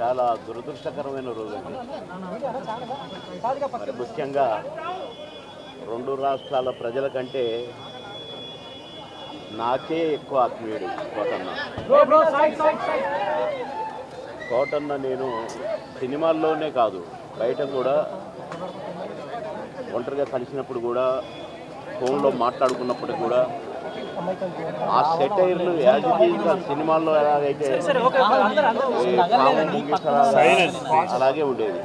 చాలా దురదృష్టకరమైన రోజు మరి ముఖ్యంగా రెండు రాష్ట్రాల ప్రజల కంటే నాకే ఎక్కువ ఆత్మీయుడు కోటన్న. కోటన్న నేను సినిమాల్లోనే కాదు బయట కూడా ఒంటరిగా కలిసినప్పుడు కూడా ఫోన్లో మాట్లాడుకున్నప్పుడు కూడా ఆ సెటైర్లు యాజ్ ఇట్ ఈజ్గా సినిమాల్లో ఎలాగైతే అలాగే ఉండేది.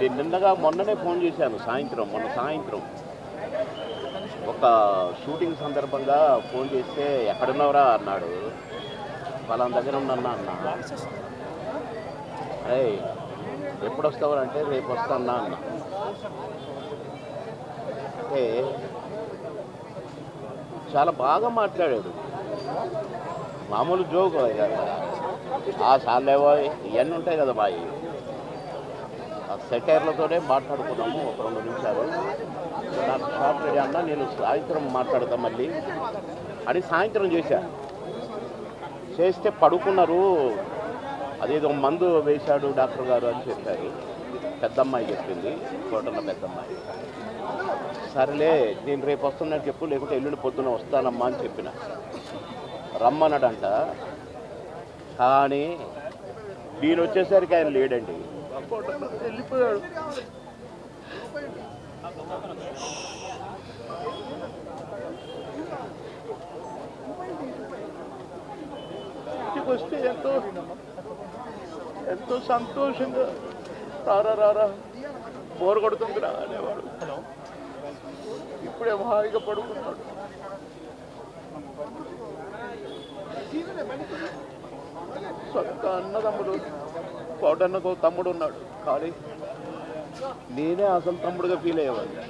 నేను నిన్నగా మొన్ననే ఫోన్ చేశాను సాయంత్రం మొన్న సాయంత్రం. ఒక షూటింగ్ సందర్భంగా ఫోన్ చేస్తే ఎక్కడున్నావురా? అన్నాడు. వాళ్ళ దగ్గర ఉన్నా అన్న. అరే ఎప్పుడు వస్తావురా అంటే రేపు వస్తానా అన్న. అంటే చాలా బాగా మాట్లాడాడు. మామూలు జోక్ ఆ సార్లేవో ఇవన్నీ ఉంటాయి కదా బాయి. ఆ సెటైర్లతోనే మాట్లాడుకున్నాము ఒక రెండు నిమిషాలు. నాకు షార్ట్ అన్న నేను సాయంత్రం మాట్లాడతా మళ్ళీ అని సాయంత్రం చేశా. చేస్తే పడుకున్నారు. అదేదో మందు వేశాడు డాక్టర్ గారు అని చెప్పారు. పెద్దమ్మాయి చెప్పింది. కోటల పెద్దమ్మాయి. సరేలే నేను రేపు వస్తున్నట్టు చెప్పు లేకుంటే ఎల్లుండి పొద్దున వస్తానమ్మా అని చెప్పిన. రమ్మన్నాడంట కానీ నేను వచ్చేసరికి ఆయన లేడండి. వెళ్ళిపోయాడు. వస్తే ఎంతో ఎంతో సంతోషంగా రారా రారా బోరు కొడుతుందిరా అనేవాడు. ఇప్పుడే హాయిగా పడుకున్నాడు. సొంత అన్నదమ్ముడు కోటన్నకు తమ్ముడు ఉన్నాడు. కానీ నేనే అసలు తమ్ముడుగా ఫీల్ అయ్యేవాడిని.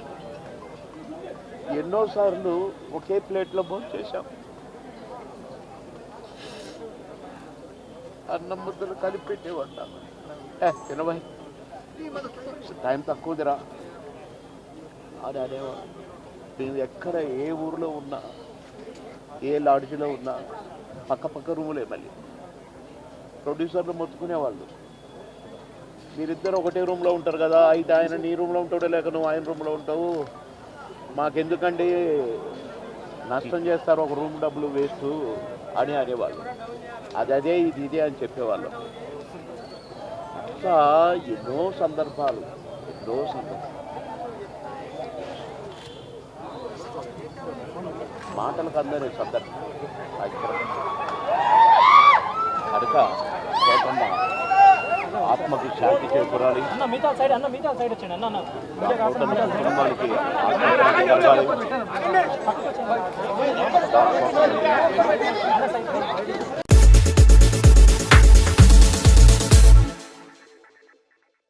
ఎన్నోసార్లు ఒకే ప్లేట్లో భోజనం చేశాం అన్నం ముద్దలు కలిపి పెట్టేవాడు నాకు. ఏ తినబాయ్ టైం తక్కువదిరా అని అనేవాడు నేను ఎక్కడ ఏ ఊరిలో ఉన్నా ఏ లాడ్జ్లో ఉన్నా పక్క పక్క రూములే మళ్ళీ. ప్రొడ్యూసర్లు మొత్తుకునేవాళ్ళు. మీరిద్దరు ఒకటే రూమ్లో ఉంటారు కదా అయితే ఆయన నీ రూమ్లో ఉంటాడో లేక నువ్వు ఆయన రూమ్లో ఉంటావు? మాకెందుకండి? నష్టం చేస్తారు ఒక రూమ్ డబ్బులు వేస్ట్ అని అనేవాళ్ళు. అది అదే ఇది ఇదే అని చెప్పేవాళ్ళు. అట్లా ఎన్నో సందర్భాలు ఎన్నో సందర్భాలు. మాటలకు అందరి సందర్భం. కనుక కోటమ్మ ఆత్మకి శాంతి చేకూరాలి కుటుంబానికి కలగాలి.